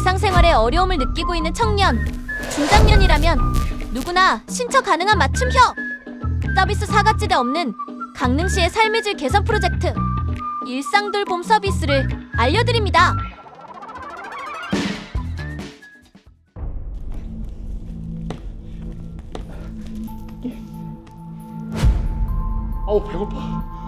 일상생활에 어려움을 느끼고 있는 청년, 중장년이라면 누구나 신청 가능한 맞춤형 서비스 사각지대 없는 강릉시의 삶의 질 개선 프로젝트 일상돌봄 서비스를 알려드립니다. 아우 배고파.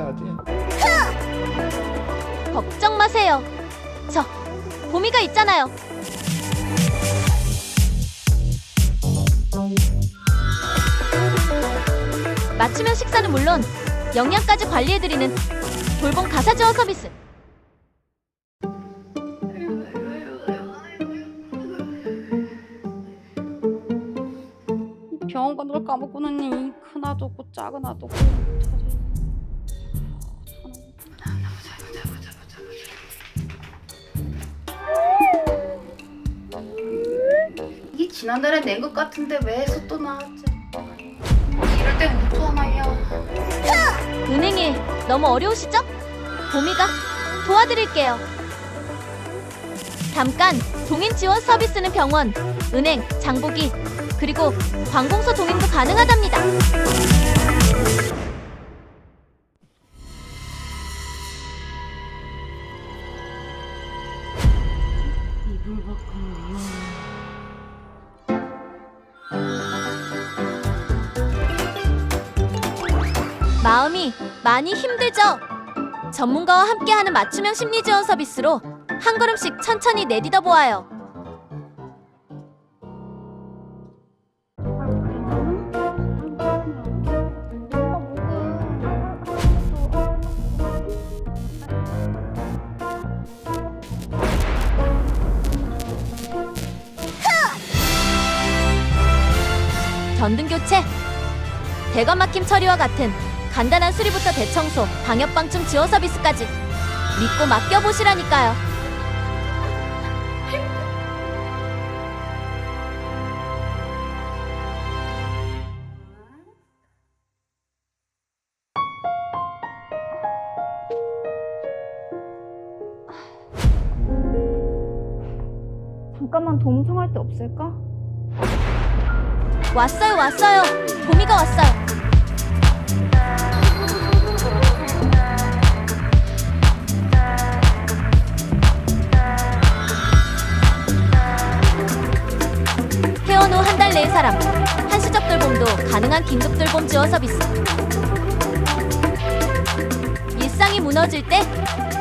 하지? 걱정 마세요. 저 보미가 있잖아요. 맞춤형 식사는 물론 영양까지 관리해드리는 돌봄 가사 지원 서비스. 병원 가는 걸 까먹고는 이 큰아도 없고 작은 아도 없고 지난달에 낸 것 같은데 왜 해서 또 나왔지? 이럴 때 무토하나야 은행이 너무 어려우시죠? 보미가 도와드릴게요. 잠깐 동행 지원 서비스는 병원, 은행, 장보기 그리고 관공서 동행도 가능하답니다. 마음이 많이 힘들죠? 전문가와 함께하는 맞춤형 심리 지원 서비스로 한 걸음씩 천천히 내딛어 보아요. 전등 교체, 대관 막힘 처리와 같은 간단한 수리부터 대청소, 방역방충 지원 서비스까지 믿고 맡겨보시라니까요. 잠깐만 도움 청할 데 없을까? 왔어요, 왔어요. 보미가 왔어요. 퇴원 후 한 달 내의 사람 한시적 돌봄도 가능한 긴급 돌봄 지원 서비스 일상이 무너질 때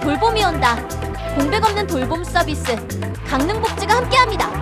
돌봄이 온다 공백 없는 돌봄 서비스 강릉복지가 함께합니다